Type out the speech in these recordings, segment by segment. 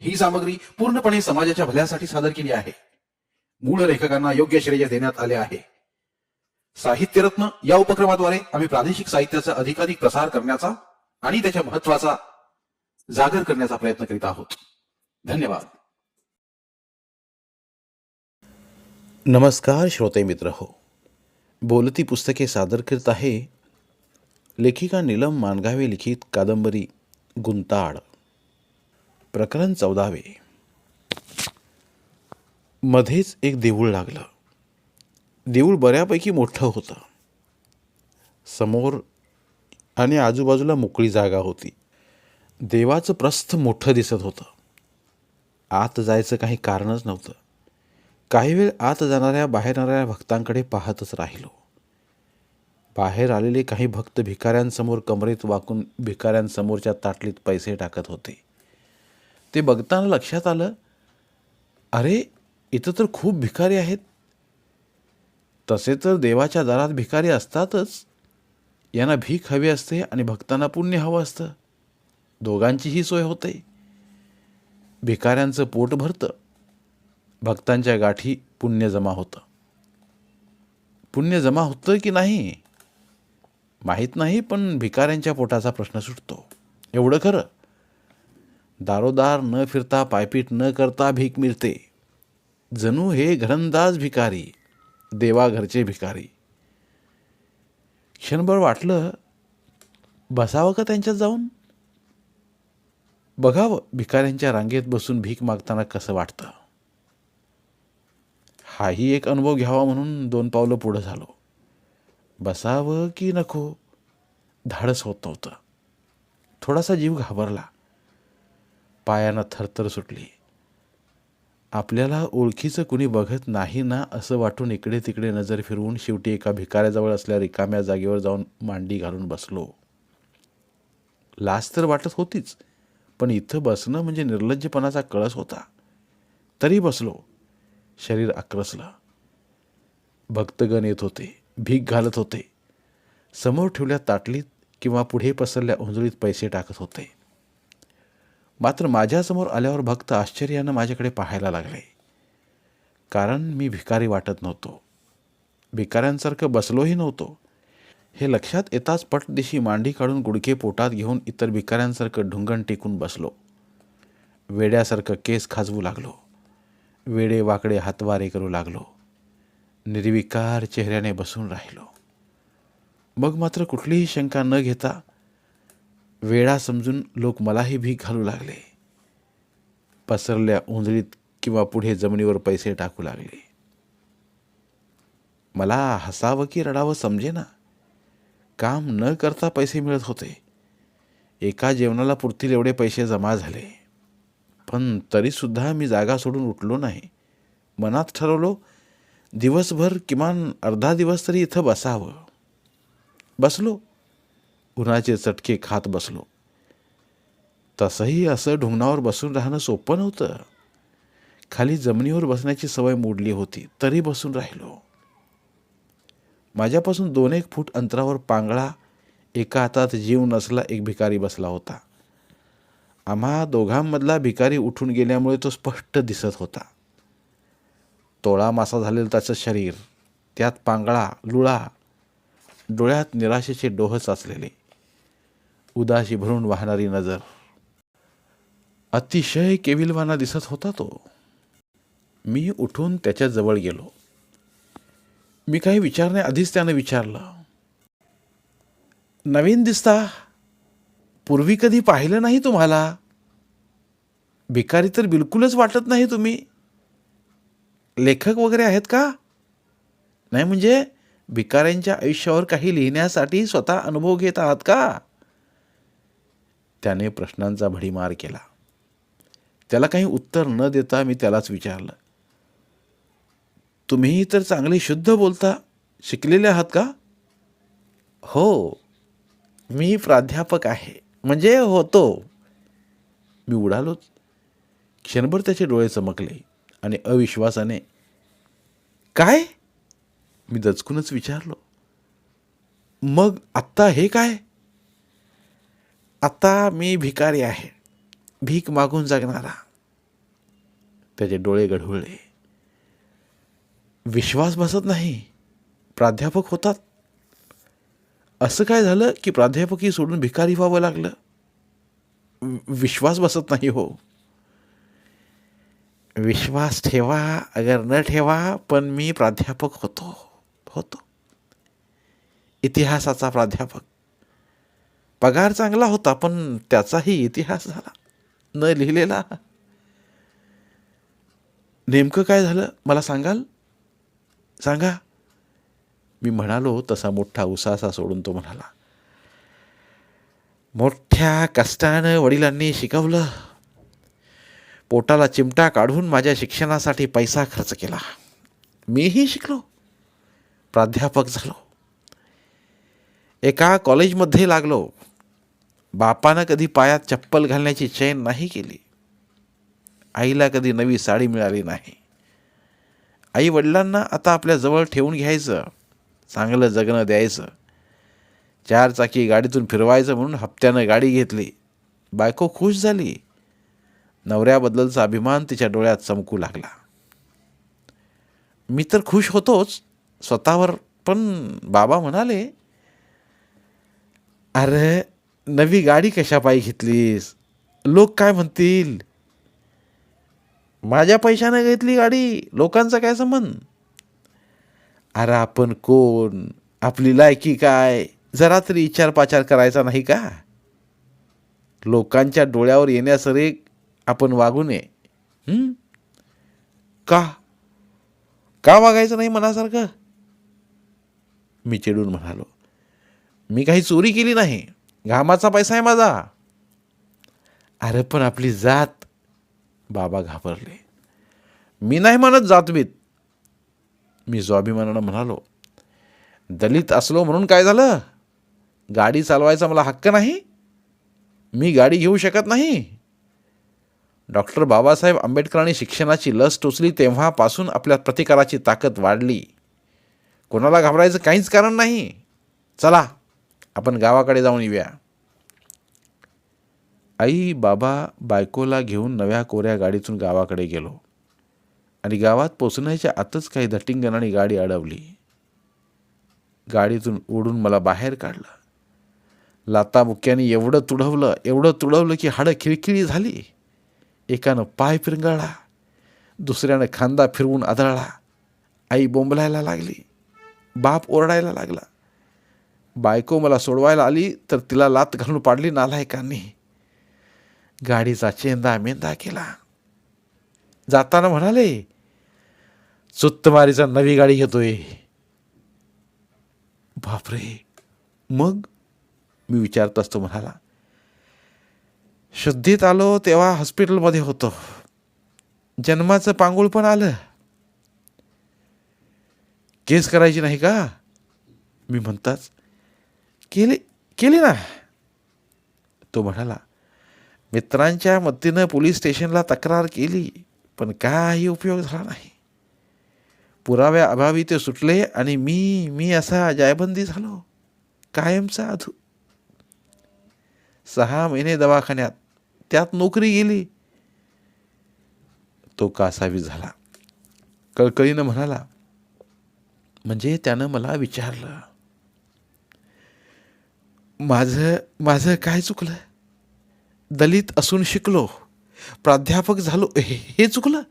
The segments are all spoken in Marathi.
ही सामग्री पूर्णपणे समाजाच्या भल्यासाठी सादर केली आहे. मूळ लेखकांना योग्य श्रेय देण्यात आले आहे. साहित्यरत्न या उपक्रमाद्वारे आम्ही प्रादेशिक साहित्याचा अधिकाधिक प्रसार करण्याचा आणि त्याच्या महत्त्वाचा जागर करण्याचा प्रयत्न करीत आहोत. धन्यवाद. नमस्कार श्रोते मित्र हो. बोलती पुस्तके सादर करीत आहे लेखिका नीलम मानगावे लिखित कादंबरी गुंताड प्रकरण चौदावे. मध्येच एक देऊळ लागलं. देऊळ बऱ्यापैकी मोठं होतं. समोर आणि आजूबाजूला मोकळी जागा होती. देवाचं प्रस्थ मोठं दिसत होतं. आत जायचं काही कारणच नव्हतं. काही वेळ आत जाणाऱ्या बाहेर येणाऱ्या भक्तांकडे पाहतच राहिलो. बाहेर आलेले काही भक्त भिकाऱ्यांसमोर कमरेत वाकून भिकाऱ्यांसमोरच्या ताटलीत पैसे टाकत होते. ते बघताना लक्षात आलं अरे इथं तर खूप भिकारी आहेत. तसे तर देवाच्या दारात भिकारी असतातच. यांना भीक हवी असते आणि भक्तांना पुण्य हवं असतं. दोघांचीही सोय होते. भिकाऱ्यांचं पोट भरतं. भक्तांच्या गाठी पुण्य जमा होतं. पुण्य जमा होतं की नाही? माहीत नाही पण भिकाऱ्यांच्या पोटाचा प्रश्न सुटतो. एवढं खरं? दारोदार न फिरता पायपीट न करता भीक मिळते. जणू हे घरंदाज भिकारी देवाघरचे भिकारी. क्षणभर वाटलं बसावं का त्यांच्यात जाऊन? बघावं भिकाऱ्यांच्या रांगेत बसून भीक मागताना कसं वाटतं. हाही एक अनुभव घ्यावा म्हणून दोन पावलं पुढं झालो. बसावं की नको धाडस होत नव्हतं. थोडासा जीव घाबरला. पायांना थरथर सुटली. आपल्याला ओळखीचं कुणी बघत नाही ना असं वाटून इकडे तिकडे नजर फिरवून शेवटी एका भिकाऱ्याजवळ असल्या रिकाम्या जागेवर जाऊन मांडी घालून बसलो. लाज तर वाटत होतीच पण इथं बसणं म्हणजे निर्लज्जपणाचा कळस होता. तरी बसलो. शरीर आक्रसलं. भक्तगण येत होते भीक घालत होते. समोर ठेवल्या ताटलीत किंवा पुढे पसरल्या उंजळीत पैसे टाकत होते. मात्र माझ्यासमोर आल्यावर भक्त आश्चर्यानं माझ्याकडे पाहायला लागले. कारण मी भिकारी वाटत नव्हतो. भिकाऱ्यांसारखं बसलोही नव्हतो. हे लक्षात येताच पटदिशी मांडी काढून गुडके पोटात घेऊन इतर भिकाऱ्यांसारखं ढुंगण टेकून बसलो. वेड्यासारखं केस खाजवू लागलो. वेडे वाकडे हातवारे करू लागलो. निर्विकार चेहऱ्याने बसून राहिलो. मग मात्र कुठलीही शंका न घेता वेळा समजून लोक मलाही भीक घालू लागले. पसरल्या उंदळीत किंवा पुढे जमिनीवर पैसे टाकू लागले. मला हसावं की रडावं समजेना. काम न करता पैसे मिळत होते. एका जेवणाला पुरतील एवढे पैसे जमा झाले. पण तरीसुद्धा मी जागा सोडून उठलो नाही. मनात ठरवलो दिवसभर किमान अर्धा दिवस तरी इथं बसावं. बसलो. उन्हाचे चटके खात बसलो. तसंही असं ढुंगणावर बसून राहणं सोपं नव्हतं. खाली जमिनीवर बसण्याची सवय मोडली होती तरी बसून राहिलो. माझ्यापासून दोन एक फूट अंतरावर पांगळा एका हातात जीव नसला एक भिकारी बसला होता. आम्हा दोघांमधला भिकारी उठून गेल्यामुळे तो स्पष्ट दिसत होता. तोळा मासा झालेलं त्याचं शरीर त्यात पांगळा लुळा डोळ्यात निराशेचे डोह साचलेले. उदाशी भरून वाहणारी नजर. अतिशय केविलवाना दिसत होता तो. मी उठून त्याच्याजवळ गेलो. मी काही विचारण्याआधीच त्यानं विचारलं. नवीन दिसता? पूर्वी कधी पाहिलं नाही तुम्हाला? भिकारी तर बिलकुलच वाटत नाही तुम्ही. लेखक वगैरे आहेत का? नाही म्हणजे भिकाऱ्यांच्या आयुष्यावर काही लिहिण्यासाठी स्वतः अनुभव घेत आहात का? त्याने प्रश्नांचा भडीमार केला. त्याला काही उत्तर न देता मी त्यालाच विचारलं. तुम्ही तर चांगले शुद्ध बोलता शिकलेले आहात का? हो मी प्राध्यापक आहे म्हणजे होतो. मी उडालोच क्षणभर त्याचे डोळे चमकले आणि अविश्वासाने काय? मी दचकूनच विचारलो. मग आत्ता हे काय? आता मी भिकारी आहे. भीक मागून जगणारा. त्याचे डोळे गढवळे विश्वास बसत नाही. प्राध्यापक होतात. असं काय झालं की प्राध्यापकी सोडून भिकारी व्हावं लागलं? विश्वास बसत नाही हो. विश्वास ठेवा अगर न ठेवा पण मी प्राध्यापक होतो. होतो. इतिहासाचा प्राध्यापक. पगार चांगला होता पण त्याचाही इतिहास झाला. न लिहिलेला. नेमकं काय झालं? मला सांगाल? सांगा. मी म्हणालो तसा मोठा उसासा सोडून तो म्हणाला मोठ्या कष्टानं वडिलांनी शिकवलं. पोटाला चिमटा काढून माझ्या शिक्षणासाठी पैसा खर्च केला. मीही शिकलो. प्राध्यापक झालो. एका कॉलेजमध्ये लागलो. बापानं कधी पायात चप्पल घालण्याची चैन नाही केली. आईला कधी नवी साडी मिळाली नाही. आई वडिलांना आता आपल्या जवळ ठेवून घ्यायचं चांगलं जगणं द्यायचं. चार चाकी गाडीतून फिरवायचं म्हणून हप्त्यानं गाडी घेतली. बायको खुश झाली. नवऱ्याबद्दलचा अभिमान तिच्या डोळ्यात चमकू लागला. मी तर खुश होतोच स्वतःवर. पण बाबा म्हणाले अरे नवी गाडी कशा पायी घेतलीस? लोक काय म्हणतील? माझ्या पैशाने घेतली गाडी लोकांचा काय संबंध? अरे आपण कोण? आपली लायकी काय? जरा तरी विचारपाचार करायचा नाही का? लोकांच्या डोळ्यावर येण्यासरे आपण वागू नये. का? का वागायचं नाही मनासारखं? मी चिडून म्हणालो मी काही चोरी केली नाही. घामाचा पैसा आहे माझा. अरे पण आपली जात बाबा घाबरले. मी नाही म्हणत जातबीत. मी स्वाभिमानानं म्हणालो दलित असलो म्हणून काय झालं? गाडी चालवायचा मला हक्क नाही? मी गाडी घेऊ शकत नाही? डॉक्टर बाबासाहेब आंबेडकरांनी शिक्षणाची लस टोचली तेव्हापासून आपल्या प्रतिकाराची ताकद वाढली. कोणाला घाबरायचं काहीच कारण नाही. चला आपण गावाकडे जाऊन येऊया. आई बाबा बायकोला घेऊन नव्या कोऱ्या गाडीतून गावाकडे गेलो. आणि गावात पोचण्याच्या आतच काही धटिंगणाने गाडी अडवली. गाडीतून ओढून मला बाहेर काढलं. लाताबुक्याने एवढं तुडवलं एवढं तुडवलं की हाडं खिळखिळी झाली. एकानं पाय पिरंगाळला दुसऱ्यानं खांदा फिरवून आदळला. आई बोंबलायला लागली बाप ओरडायला लागला. बायको मला सोडवायला आली तर तिला लात घालून पाडली नालायकांनी. गाडीचा चेंदा मेंदा केला. जाताना म्हणाले चुत्तमारीचा नवी गाडी घेतोय. बापरे. मग मी विचारत असतो म्हणाला शुद्धीत आलो तेव्हा हॉस्पिटलमध्ये होतो. जन्माचं पांगुळ पण आलं. केस करायची नाही का? मी म्हणताच केली केली ना. तो म्हणाला मित्रांच्या मदतीनं पोलीस स्टेशनला तक्रार केली पण काही उपयोग झाला नाही. पुराव्या अभावी ते सुटले आणि मी मी असा जायबंदी झालो. कायमचा अधू. सहा महिने दवाखान्यात त्यात नोकरी गेली. तो कासावी झाला. कळकळीनं म्हणाला म्हणजे त्यानं मला विचारलं माझं माझं काय चुकलं? दलित असून शिकलो. प्राध्यापक झालो. हे हे चुकलं?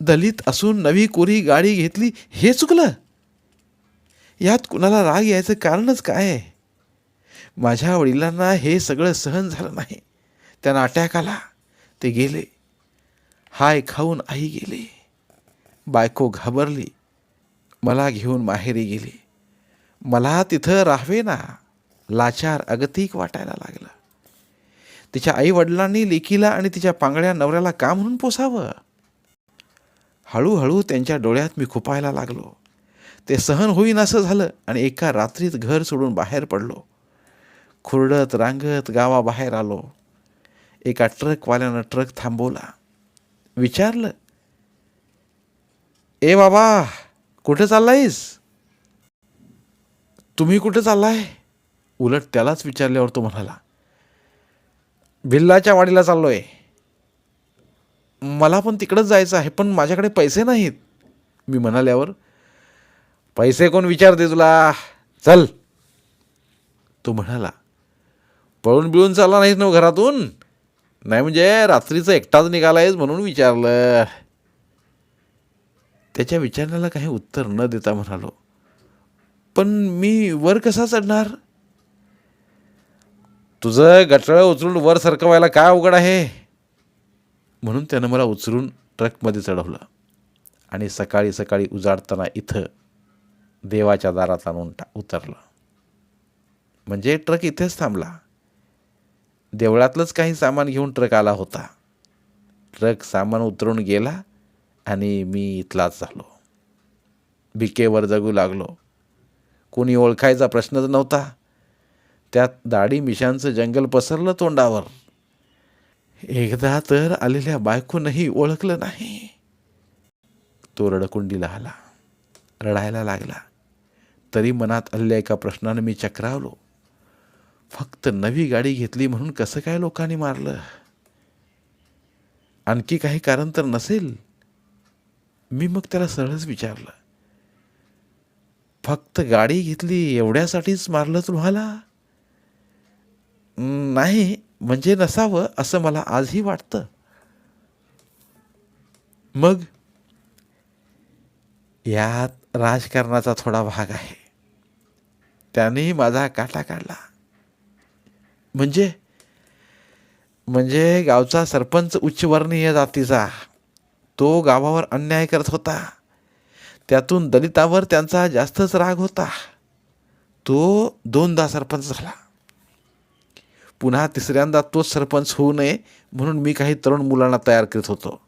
दलित असून नवी कोरी गाडी घेतली. हे चुकलं? यात कुणाला राग यायचं कारणच काय? आहे माझ्या वडिलांना हे सगळं सहन झालं नाही. त्यांना अटॅक आला ते गेले. हाय खाऊन आई गेली. बायको घाबरली. मला घेऊन माहेरी गेली. मला तिथं राहावे ना लाचार अगतिक वाटायला लागलं. तिच्या आई वडिलांनी लेकीला आणि तिच्या पांगळ्या नवऱ्याला का म्हणून पोसावं? हळूहळू त्यांच्या डोळ्यात मी खुपायला लागलो. ते सहन होईन असं झालं आणि एका रात्रीत घर सोडून बाहेर पडलो. खुरडत रांगत गावाबाहेर आलो. एका ट्रकवाल्यानं ट्रक थांबवला. विचारलं ए बाबा कुठे चाललायस? तुम्ही कुठे चाललाय? उलट त्यालाच विचारल्यावर तो म्हणाला भिल्लाच्या वाडीला चाललो आहे मला पण तिकडंच जायचं आहे पण माझ्याकडे पैसे नाहीत. मी म्हणाल्यावर पैसे कोण विचारते तुला? चल. तो म्हणाला पळून बिळून चालला नाहीस ना घरातून? नाही म्हणजे रात्रीचं एकटाच निघालायस म्हणून विचारलं. त्याच्या विचारण्याला काही उत्तर न देता म्हणालो पण मी वर कसा चढणार? तुझं गटळं उचलून वर सरकवायला काय अवघड आहे? म्हणून त्यानं मला उचलून ट्रकमध्ये चढवलं. आणि सकाळी सकाळी उजाडताना इथं देवाच्या दारात आणून टा उतरलं. म्हणजे ट्रक इथेच थांबला. देवळातलंच काही सामान घेऊन ट्रक आला होता. ट्रक सामान उतरून गेला आणि मी इथलाच झालो. भिकेवर जगू लागलो. कोणी ओळखायचा प्रश्नच नव्हता. त्यात दाढी मिशांचं जंगल पसरलं तोंडावर. एकदा तर आलेल्या बायकोनंही ओळखलं नाही. तो रडकुंडीला आला. रडायला लागला. तरी मनात आलेल्या एका प्रश्नानं मी चक्रावलो. फक्त नवी गाडी घेतली म्हणून कसं काय लोकांनी मारलं? आणखी काही कारण तर नसेल? मी मग त्याला सरळच विचारलं. फक्त गाडी घेतली एवढ्यासाठीच मारलं तुम्हाला? नाही म्हणजे नसावं असं मला आजही वाटतं. मग? यात राजकारणाचा थोडा भाग आहे. त्याने माझा काटा काढला. म्हणजे? म्हणजे गावचा सरपंच उच्चवर्णीय जातीचा. तो गावावर अन्याय करत होता. त्यातून दलितावर त्यांचा जास्तच राग होता. तो दोनदा सरपंच झाला. पुन्हा तिसऱ्यांदा तोच सरपंच होऊ नये म्हणून मी काही तरुण मुलांना तयार करीत होतो.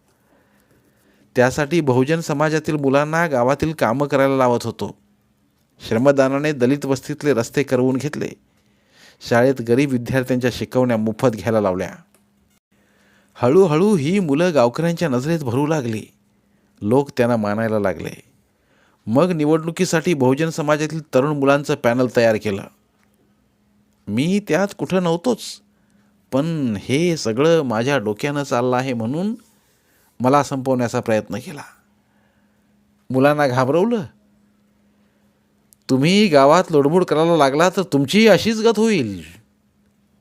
त्यासाठी बहुजन समाजातील मुलांना गावातील कामं करायला लावत होतो. श्रमदानाने दलित वस्तीतले रस्ते करवून घेतले. शाळेत गरीब विद्यार्थ्यांच्या शिकवण्या मोफत घ्यायला लावल्या. हळूहळू ही मुलं गावकऱ्यांच्या नजरेत भरू लागली. लोक त्यांना मानायला लागले. मग निवडणुकीसाठी बहुजन समाजातील तरुण मुलांचं पॅनल तयार केलं. मी त्यात कुठं नव्हतोच. पण हे सगळं माझ्या डोक्यानं चाललं आहे म्हणून मला संपवण्याचा प्रयत्न केला. मुलांना घाबरवलं. तुम्ही गावात लोडबोड करायला लागला तर तुमची अशीच गत होईल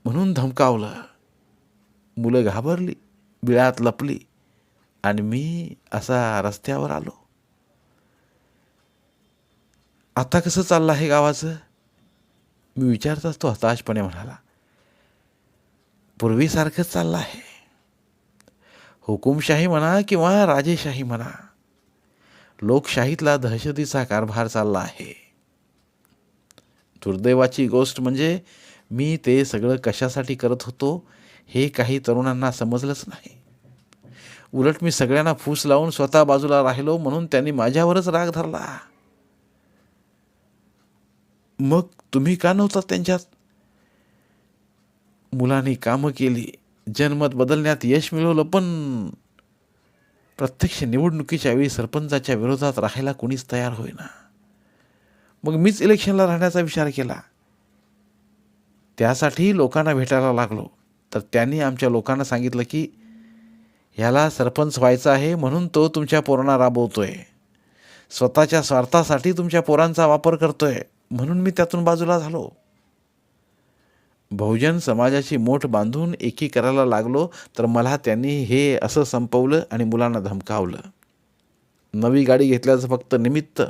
म्हणून धमकावलं. मुलं घाबरली बिळात लपली आणि मी असा रस्त्यावर आलो. आता कसं चाललं आहे गावाचं? मी विचारताच तो हताशपणे म्हणाला. पूर्वीसारखंच चाललं आहे. हुकुमशाही म्हणा किंवा राजेशाही म्हणा लोकशाहीतला दहशतीचा कारभार चालला आहे. दुर्दैवाची गोष्ट म्हणजे मी ते सगळं कशासाठी करत होतो हे काही तरुणांना समजलंच नाही. उलट मी सगळ्यांना फूस लावून स्वतः बाजूला राहिलो म्हणून त्यांनी माझ्यावरच राग धरला. मग तुम्ही का नव्हता त्यांच्यात? मुलांनी कामं केली जनमत बदलण्यात यश मिळवलं पण प्रत्यक्ष निवडणुकीच्या वेळी सरपंचाच्या विरोधात राहायला कोणीच तयार होईना. मग मीच इलेक्शनला राहण्याचा विचार केला. त्यासाठी लोकांना भेटायला लागलो. तर त्यांनी आमच्या लोकांना सांगितलं की ह्याला सरपंच व्हायचं आहे म्हणून तो तुमच्या पोरांना राबवतोय. स्वतःच्या स्वार्थासाठी तुमच्या पोरांचा वापर करतोय. म्हणून मी त्यातून बाजूला झालो. बहुजन समाजाची मोठ बांधून एकी करायला लागलो तर मला त्यांनी हे असं संपवलं आणि मुलांना धमकावलं. नवी गाडी घेतल्याचं फक्त निमित्त.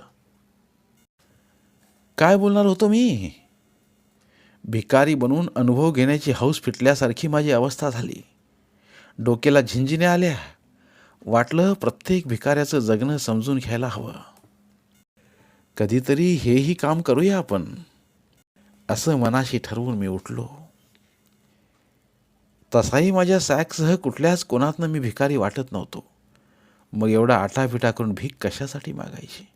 काय बोलणार होतो मी? भिकारी बनून अनुभव घेण्याची हौस फिटल्यासारखी माझी अवस्था झाली. डोक्याला झिंझिण्या आल्या. वाटलं प्रत्येक भिकाऱ्याचं जगणं समजून घ्यायला हवं. कधीतरी हेही काम करूया आपण. असं मनाशी ठरवून मी उठलो. तसाही माझ्या सॅकसह कुठल्याच कोणातनं मी भिकारी वाटत नव्हतो. मग एवढा आटापिटा करून भीक कशासाठी मागायची?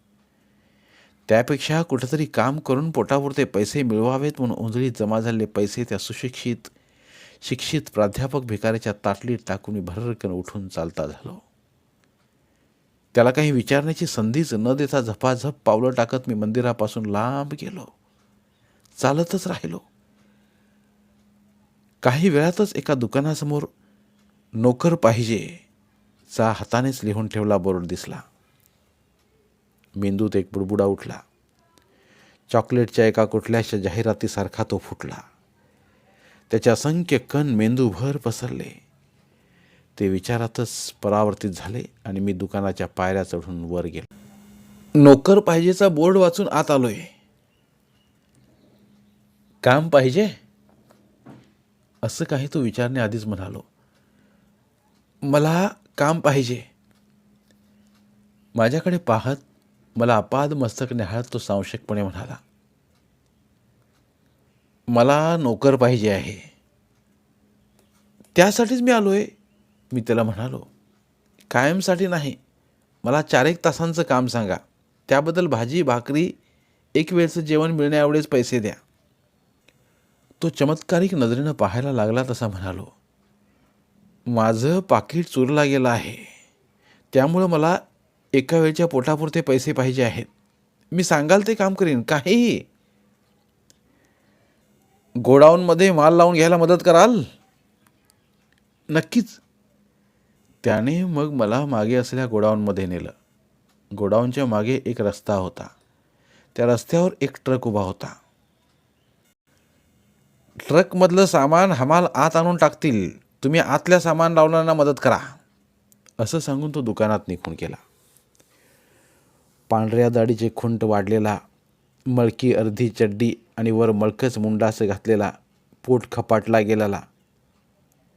त्यापेक्षा कुठंतरी काम करून पोटापुरते पैसे मिळवावेत म्हणून उंजळीत जमा झालेले पैसे त्या सुशिक्षित शिक्षित प्राध्यापक भिकाऱ्याच्या ताटलीत टाकून मी भररकन उठून चालता झालो. त्याला काही विचारण्याची संधीच न देता झपाझप पावलं टाकत मी मंदिरापासून लांब गेलो. चालतच राहिलो. काही वेळातच एका दुकानासमोर नोकर पाहिजे चा हातानेच लिहून ठेवला बोर्ड दिसला. मेंदूत एक बुडबुडा उठला. चॉकलेटच्या एका कुठल्याशा जाहिरातीसारखा तो फुटला. त्याच्या असंख्य कण मेंदूभर पसरले. ते विचारातच परावर्तित झाले आणि मी दुकानाच्या पायऱ्या चढून वर गेलो. नोकर पाहिजेचा बोर्ड वाचून आत आलोय. काम पाहिजे? असं काही तो आधीच म्हणालो. मला काम पाहिजे. माझ्याकडे पाहत मला अपाद मस्तक निहाळत तो सांशकपणे म्हणाला. मला नोकर पाहिजे आहे. त्यासाठीच मी आलो आहे मी त्याला म्हणालो कायमसाठी नाही मला चार एक तासांचं काम सांगा. त्याबद्दल भाजी भाकरी एक वेळचं जेवण मिळण्याएवढेच पैसे द्या. तो चमत्कारिक नजरेनं पाहायला लागला तसा म्हणालो माझं पाकिट चोरला गेलं आहे. त्यामुळं मला एका वेळच्या पोटापुरते पैसे पाहिजे आहेत. मी सांगाल ते काम करीन काहीही. गोडाऊनमध्ये माल लावून घ्यायला मदत कराल? नक्कीच. त्याने मग मला मागे असलेल्या गोडाऊनमध्ये नेलं. गोडाऊनच्या मागे एक रस्ता होता. त्या रस्त्यावर एक ट्रक उभा होता. ट्रकमधलं सामान हमाल आत आणून टाकतील. तुम्ही आतल्या सामान लावणाऱ्यांना मदत करा. असं सांगून तो दुकानात निघून गेला. पांढऱ्या दाढीचे खुंट वाढलेला मळकी अर्धी चड्डी आणि वर मळकच मुंडास घातलेला पोट खपाटला गेलेला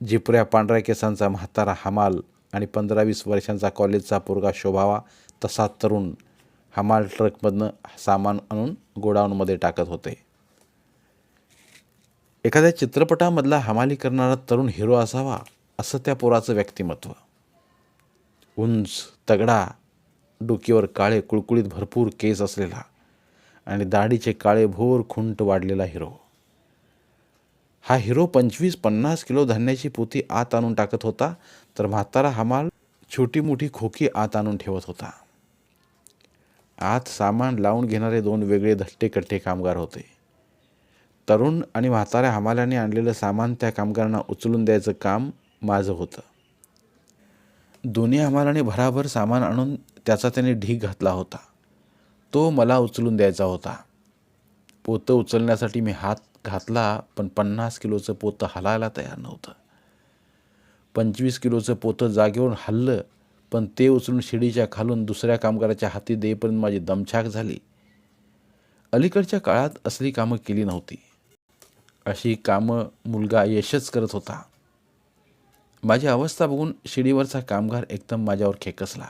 जिपऱ्या पांढऱ्या केसांचा म्हातारा हमाल आणि पंधरा वीस वर्षांचा कॉलेजचा पोरगा शोभावा तसा तरुण हमाल ट्रकमधनं सामान आणून गोडाऊनमध्ये टाकत होते. एखाद्या चित्रपटामधला हमाली करणारा तरुण हिरो असावा असं त्या पोराचं व्यक्तिमत्व. उंच तगडा डोकीवर काळे कुळकुळीत भरपूर केस असलेला आणि दाढीचे काळे भोर खुंट वाढलेला हिरो. हा हिरो पंचवीस पन्नास किलो धान्याची पोती आत आणून टाकत होता तर म्हातारा हमाल छोटी मोठी खोकी आत आणून ठेवत होता. आत सामान लावून घेणारे दोन वेगळे धट्टेकट्टे कामगार होते. तरुण आणि म्हाताऱ्या हमाल्याने आणलेलं सामान त्या कामगारांना उचलून द्यायचं काम माझं होतं. दोन्ही हमालाने भराभर सामान आणून त्याचा त्याने ढीग घातला होता. तो मला उचलून द्यायचा होता. पोतं उचलण्यासाठी मी हात घातला पण पन्नास किलोचं पोतं हलायला तयार नव्हतं. पंचवीस किलोचं पोतं जागेवरून हल्लं पण ते उचलून शिडीच्या खालून दुसऱ्या कामगाराच्या हाती देईपर्यंत माझी दमछाक झाली. अलीकडच्या काळात असली कामं केली नव्हती. अशी कामं मुलगा यशच करत होता. माझी अवस्था बघून शिडीवरचा कामगार एकदम माझ्यावर खेकसला.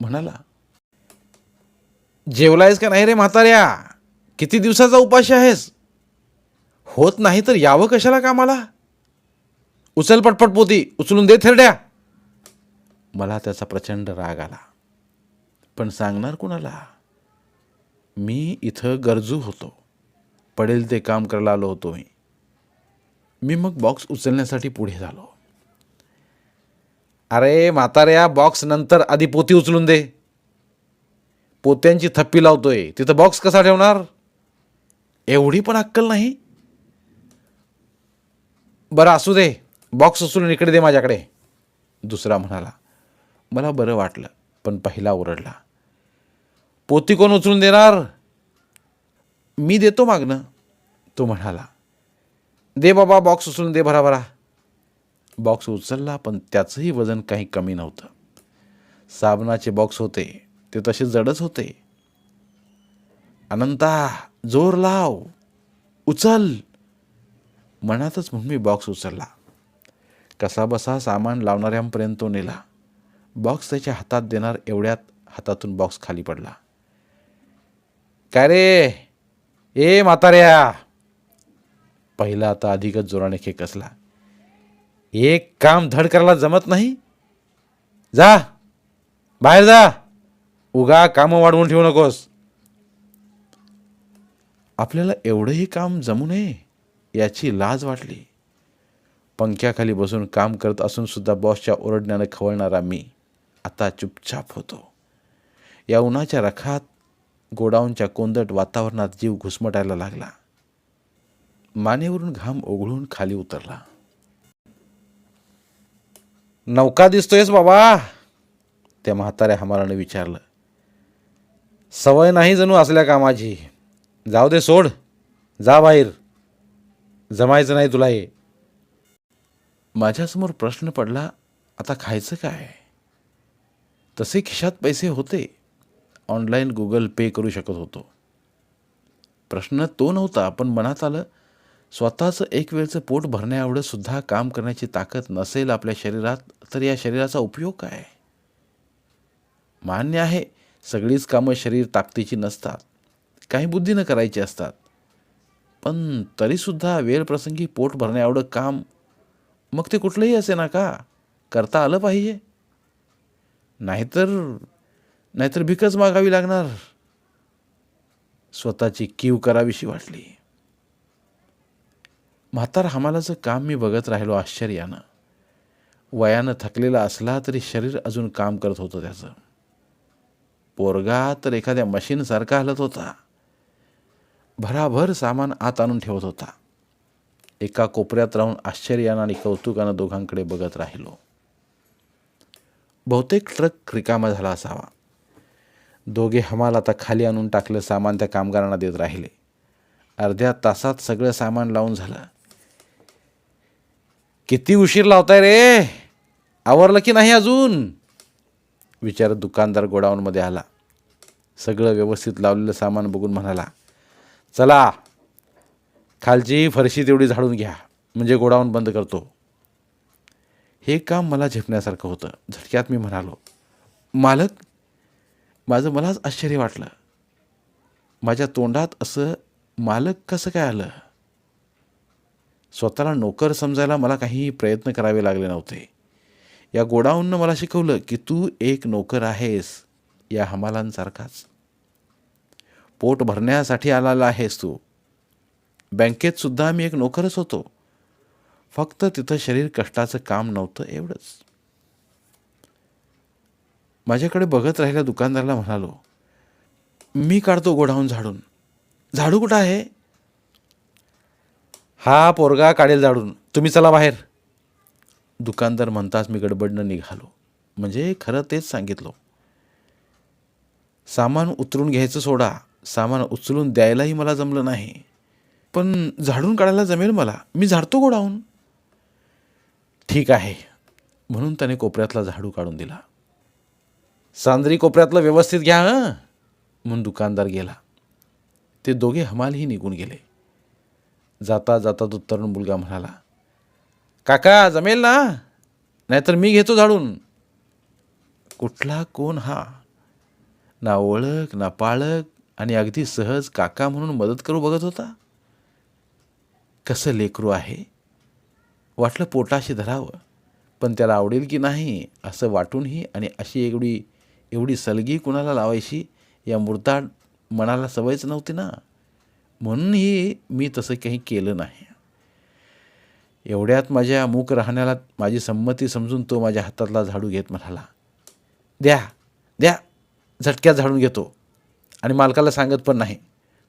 म्हणाला जेवलायस का नाही रे म्हाताऱ्या? किती दिवसाचा उपाशी आहेस? होत नाही तर यावं कशाला कामाला? उचल पटपट पोती उचलून दे थेरड्या. मला त्याचा प्रचंड राग आला. पण सांगणार कुणाला? मी इथं गरजू होतो. पडेल ते काम करायला आलो होतो मी. मी मग बॉक्स उचलण्यासाठी पुढे झालो. अरे म्हाताऱ्या बॉक्स नंतर आधी पोती उचलून दे. पोत्यांची थप्पी लावतोय. तिथं बॉक्स कसा ठेवणार? एवढी पण अक्कल नाही? बरं असू दे. बॉक्स उचलून इकडे दे माझ्याकडे. दुसरा म्हणाला मला बरं वाटलं पण पहिला ओरडला. पोती कोण उचलून देणार? मी देतो मागणं. तो म्हणाला दे बाबा बॉक्स उचलून दे भरा भरा. बॉक्स उचलला पण त्याचंही वजन काही कमी नव्हतं. साबणाचे बॉक्स होते ते तसे जडच होते. अनंता जोर लाव. उचल. मनातच म्हणून मी बॉक्स उचलला. कसा बसा सामान लावणाऱ्यांपर्यंत तो नेला. बॉक्स त्याच्या हातात देणार एवढ्यात हातातून बॉक्स खाली पडला. काय रे? ए म्हाताऱ्या! पहिला आता अधिकच जोराने खेकसला. एक काम धड करायला जमत नाही? जा. बाहेर जा. उगा कामं वाढवून ठेवू नकोस. आपल्याला एवढंही काम जमू नये? याची लाज वाटली. पंख्याखाली बसून काम करत असून सुद्धा बॉसच्या ओरडण्यानं खवळणारा मी आता चुपचाप होतो. या उन्हाच्या रखात गोडाऊनच्या कोंदट वातावरणात जीव घुसमटायला लागला. मानेवरून घाम ओघळून खाली उतरला. नौका दिसतोयस बाबा त्या म्हाताऱ्या हमाराने विचारलं. सवय नाही जणू असल्या कामाची. जाऊ दे सोड. जा बाहेर. जमायचं नाही तुला हे. माझ्यासमोर प्रश्न पडला आता खायचं काय? तसे खिशात पैसे होते. ऑनलाईन गुगल पे करू शकत होतो. प्रश्न तो नव्हता पण मनात आलं स्वतःचं एक वेळचं पोट भरण्याएवढं सुद्धा काम करण्याची ताकद नसेल आपल्या शरीरात तर या शरीराचा उपयोग काय? मान्य आहे सगळीच कामं शरीर ताकदीची नसतात. काही बुद्धीनं करायची असतात. पण तरीसुद्धा वेळप्रसंगी पोट पोट भरण्याएवढं काम मग ते कुठलंही असे ना का? करता आलं पाहिजे. नाहीतर नाहीतर भिकच मागावी लागणार. स्वतःची कीव करावीशी वाटली. म्हातार हमालाचं काम मी बघत राहिलो आश्चर्यानं. वयानं थकलेला असला तरी शरीर अजून काम करत होतं त्याचं. पोरगा तर एखाद्या मशीनसारखा हलत होता. भराभर सामान आत आणून ठेवत होता. एका कोपऱ्यात राहून आश्चर्यानं आणि कौतुकानं दोघांकडे बघत राहिलो. बहुतेक ट्रक रिकामा झाला असावा. दोघे हमाल आता खाली आणून टाकलं सामान त्या कामगारांना देत राहिले. अर्ध्या तासात सगळं सामान लावून झालं. किती उशीर लावताय रे? आवरलं की नाही अजून? विचार दुकानदार गोडाऊनमध्ये आला. सगळं व्यवस्थित लावलेलं सामान बघून म्हणाला चला खालची फरशी तेवढी झाडून घ्या म्हणजे गोडाऊन बंद करतो. हे काम मला झेपण्यासारखं होतं झटक्यात मी म्हणालो मालक माझं मलाच आश्चर्य वाटलं. माझ्या तोंडात असं मालक कसं काय आलं? स्वतःला नोकर समजायला मला काही प्रयत्न करावे लागले नव्हते. या गोडाऊननं मला शिकवलं की तू एक नोकर आहेस या हमालांसारखाच. पोट भरण्यासाठी आलेला आहेस तू. बँकेत सुद्धा मी एक नोकरच होतो. फक्त तिथं शरीर कष्टाचं काम नव्हतं एवढंच. माझ्याकडे बघत राहिल्या दुकानदाराला म्हणालो मी काढतो गोडाऊन झाडून. झाडू कुठं आहे? हा पोरगा काढेल झाडून. तुम्ही चला बाहेर. दुकानदार म्हणताच मी गडबडनं निघालो. म्हणजे खरं तेच सांगितलं. सामान उतरून घ्यायचं सोडा. सामान उचलून द्यायलाही मला जमलं नाही. पण झाडून काढायला जमेल मला. मी झाडतो गोडावून ठीक आहे. म्हणून त्याने कोपऱ्यातला झाडू काढून दिला. सांद्री कोपऱ्यातलं व्यवस्थित घ्या हं? म्हणून दुकानदार गेला. ते दोघे हमालही निघून गेले. जाता जाता तो तरुण मुलगा म्हणाला काका जमेल ना? नाहीतर मी घेतो झाडून. कुठला कोण हा? ना ओळख ना पाळक आणि अगदी सहज काका म्हणून मदत करू बघत होता? कसं लेकरू आहे? वाटलं पोटाशी धरावं पण त्याला आवडेल की नाही असं वाटूनही आणि अशी एवढी एवढी सलगी कुणाला लावायची या मुर्ताड मनाला सवयच नव्हती ना? म्हणूनही मी तसं काही केलं नाही. एवढ्यात माझ्या मूक राहण्याला माझी संमती समजून तो माझ्या हातातला झाडू घेत म्हणाला द्या द्या झटक्यात झाडून घेतो. आणि मालकाला सांगत पण नाही.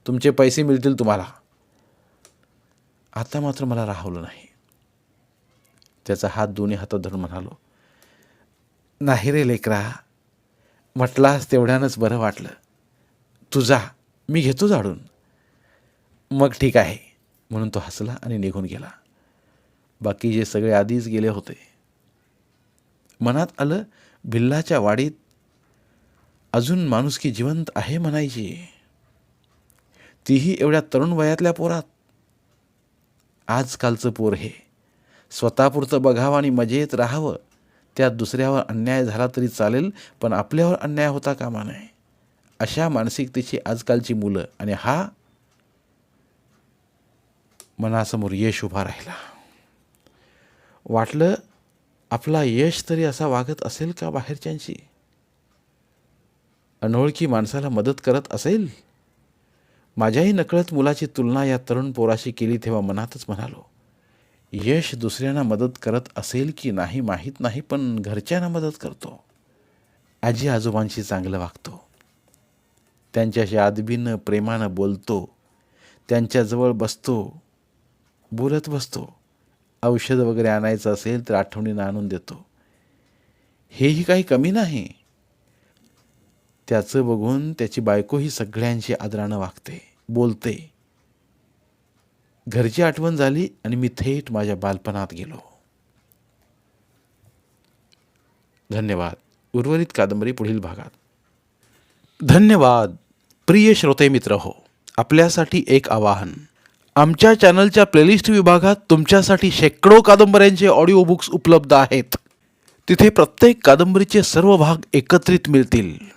तुमचे पैसे मिळतील तुम्हाला. आता मात्र मला राहवलं नाही. त्याचा हात दोन्ही हातात धरून म्हणालो नाही रे लेकरा म्हटलास तेवढ्यानंच बरं वाटलं. तुझा मी घेतो झाडून. मग ठीक आहे. म्हणून तो हसला आणि निघून गेला. बाकी जे सगळे आधीच गेले होते मनात आलं भिल्लाच्या वाडीत अजून माणुसकी जिवंत आहे म्हणायची. तीही एवढ्या तरुण वयातल्या पोरात. आजकालचं पोर हे. स्वतःपुरतं बघावं आणि मजेत राहावं. त्यात दुसऱ्यावर अन्याय झाला तरी चालेल पण आपल्यावर अन्याय होता कामा नये. अशा मानसिकतेची आजकालची मुलं आणि हा मनासमोर यश उभा राहिला. वाटलं आपला यश तरी असा वागत असेल का बाहेरच्यांशी? अनोळखी माणसाला मदत करत असेल? माझ्याही नकळत मुलाची तुलना या तरुण पोराशी केली तेव्हा मनातच म्हणालो यश दुसऱ्यांना मदत करत असेल की नाही माहीत नाही पण घरच्यांना मदत करतो. आजी आजोबांशी चांगलं वागतो. त्यांच्याशी आदबीनं प्रेमानं बोलतो. त्यांच्याजवळ बसतो. बोलत बसतो. औषध वगैरे आणायचं असेल तर आठवणीनं आणून देतो. हेही काही कमी नाही. त्याचं बघून त्याची बायकोही सगळ्यांशी आदरानं वागते बोलते. घरची आठवण झाली आणि मी थेट माझ्या बालपणात गेलो. धन्यवाद. उर्वरित कादंबरी पुढील भागात. धन्यवाद. प्रिय श्रोते मित्र हो आपल्यासाठी एक आवाहन. आमच्या चॅनलच्या प्लेलिस्ट विभागात तुमच्यासाठी शेकडो कादंबऱ्यांचे ऑडिओ बुक्स उपलब्ध आहेत. तिथे प्रत्येक कादंबरीचे सर्व भाग एकत्रित मिळतील.